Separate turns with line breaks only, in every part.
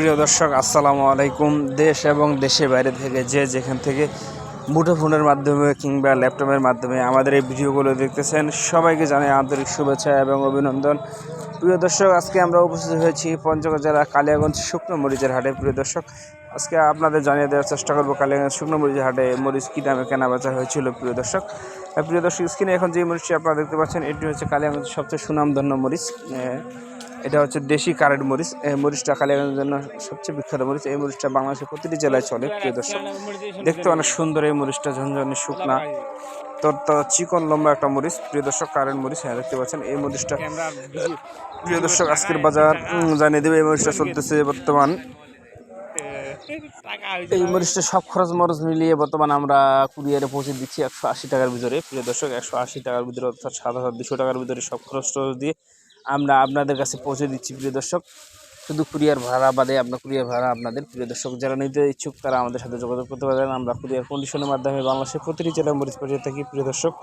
প্রিয় দর্শক, আসসালামু আলাইকুম। দেশ এবং দেশের বাইরে থেকে যে যেখান থেকে মুঠোফোনের মাধ্যমে কিংবা ল্যাপটপের মাধ্যমে আমাদের এই ভিডিওগুলো দেখতেছেন, সবাইকে জানাই আন্তরিক শুভেচ্ছা এবং অভিনন্দন। প্রিয় দর্শক, আজকে আমরা উপস্থিত হয়েছি পঞ্চগড় জেলা কালিয়াগঞ্জ শুকনো মরিচের হাটে। প্রিয় দর্শক, আজকে আপনাদের জানিয়ে দেওয়ার চেষ্টা করব কালিয়াগঞ্জ শুকনো মরিচের হাটে মরিচ কী দামে কেনা বেচা হয়েছিল, প্রিয় দর্শক। প্রিয় দর্শক স্ক্রিনে এখন যে মরিচটি আপনারা দেখতে পাচ্ছেন, এটি হচ্ছে কালিয়াগঞ্জের সবচেয়ে সুনামধন্য মরিচ। এটা হচ্ছে দেশি কারেন্ট মরিচ। এই মরিচটা কালিয়াগঞ্জের জন্য সবচেয়ে বিখ্যাত মরিচ। এই মরিচটা বাংলাদেশের প্রতিটি জেলায় চলে, প্রিয় দর্শক। দেখতে অনেক সুন্দর এই মরিচটা, ঝনঝনে শুকনা তোর তো চিকন লম্বা একটা মরিচ। প্রিয় দর্শক, কারেন্ট মরিচ হ্যাঁ দেখতে পাচ্ছেন এই মরিচটা। প্রিয় দর্শক, আজকের বাজার জানিয়ে দেবে, এই মরিচটা চলতেছে বর্তমান। এই মরিচটা সব খরচ মরচ মিলিয়ে বর্তমান আমরা কুরিয়ারে পৌঁছে দিচ্ছি একশো আশি টাকার ভিতরে। প্রিয় দর্শক, একশো আশি টাকার ভিতরে অর্থাৎ সাত হাজার দুশো টাকার ভিতরে সব খরচ টরচ দিয়ে আমরা আপনাদের কাছে পৌঁছে দিচ্ছি, প্রিয় দর্শক। শুধু কুরিয়ার ভাড়া বাদে আপনার কুরিয়ার ভাড়া আপনাদের, প্রিয় দর্শক, যারা নিতে ইচ্ছুক তারা আমাদের সাথে যোগাযোগ করতে পারেন। আমরা কুরিয়ার কন্ডিশনের মাধ্যমে বাংলাদেশের প্রতিটি জেলায় মরিচ পাঠিয়ে থাকি, প্রিয় দর্শক।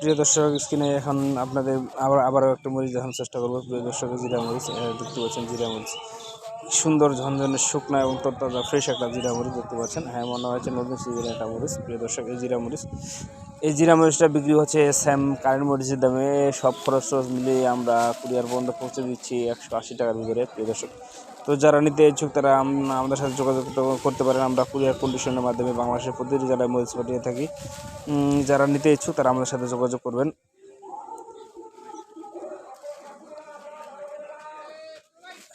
প্রিয় দর্শক, স্ক্রিনে এখন আপনাদের আবার আবারও একটা মরিচ দেখানোর চেষ্টা করব, প্রিয় দর্শক, জিরা মরিচ দেখতে পাচ্ছেন জিরা মরিচ। সুন্দর ঝনঝনে শুকনা এবং তরতাজা ফ্রেশ একটা জিরা মরিচ দেখতে পাচ্ছেন। হ্যাঁ মনে হচ্ছে নতুন সিজনের একটা মরিচ। প্রিয় দর্শক, এই জিরা মরিচ। এই জিরা মরিচটা বিক্রি হচ্ছে স্যাম কারেন্ট মরিচের দামে। সব খরচ টরচ মিলিয়ে আমরা কুরিয়ার পর্যন্ত পৌঁছে দিচ্ছি একশো আশি টাকার ভিতরে, প্রিয় দর্শক। তো যারা নিতে ইচ্ছুক, তারা আমাদের সাথে যোগাযোগ করতে পারেন। আমরা কুরিয়ার কন্ডিশনের মাধ্যমে বাংলাদেশের প্রতিটি জেলায় মরিচ পাঠিয়ে থাকি। যারা নিতে ইচ্ছুক, তারা আমাদের সাথে যোগাযোগ করবেন।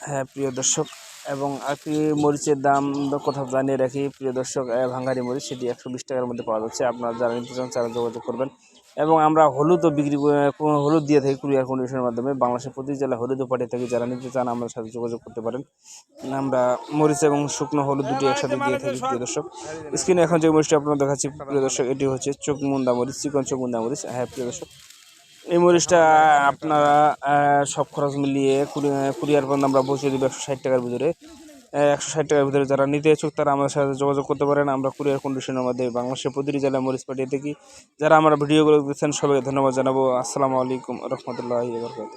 হ্যাঁ প্রিয় দর্শক এবং একটি মরিচের দাম কোথাও জানিয়ে রাখি। প্রিয় দর্শক ভাঙ্গারি মরিচ সেটি একশো বিশ টাকার মধ্যে পাওয়া যাচ্ছে। আপনারা যারা নিতে চান তারা যোগাযোগ করবেন। এবং আমরা হলুদও বিক্রি করে- হলুদ দিয়ে থাকি কুরিয়ার কন্ডিশনের মাধ্যমে। বাংলাদেশের প্রতি জেলায় হলুদও পাঠিয়ে থাকি যারা নিতে চান আমাদের সাথে যোগাযোগ করতে পারেন। আমরা মরিচ এবং শুকনো হলুদ দুটি একসাথে দিয়ে থাকি, প্রিয় দর্শক। স্ক্রিনে এখন যে মরিচটা আপনারা দেখাচ্ছি, প্রিয় দর্শক, এটি হচ্ছে চোখমুন্দা মরিচ, চিকন চোখমুন্দা মরিচ। হ্যাঁ প্রিয় দর্শক। এই মরিচটা, আপনারা সব খরচ মিলিয়ে কুরি- কুরিয়ার পর্যন্ত আমরা পৌঁছে দিব একশো ষাট টাকার ভিতরে। একশো ষাট টাকার ভিতরে যারা নিতে ইচ্ছুক তারা আমাদের সাথে যোগাযোগ করতে পারেন। আমরা কুরিয়ার কন্ডিশনের মাধ্যমে বাংলাদেশের প্রতিটি জেলায় মরিচ পাঠিয়ে থাকি। যারা আমরা ভিডিওগুলো দেখছেন, সবাইকে ধন্যবাদ জানাব। আসসালামু আলাইকুম রহমতুল্লাহ বরকাত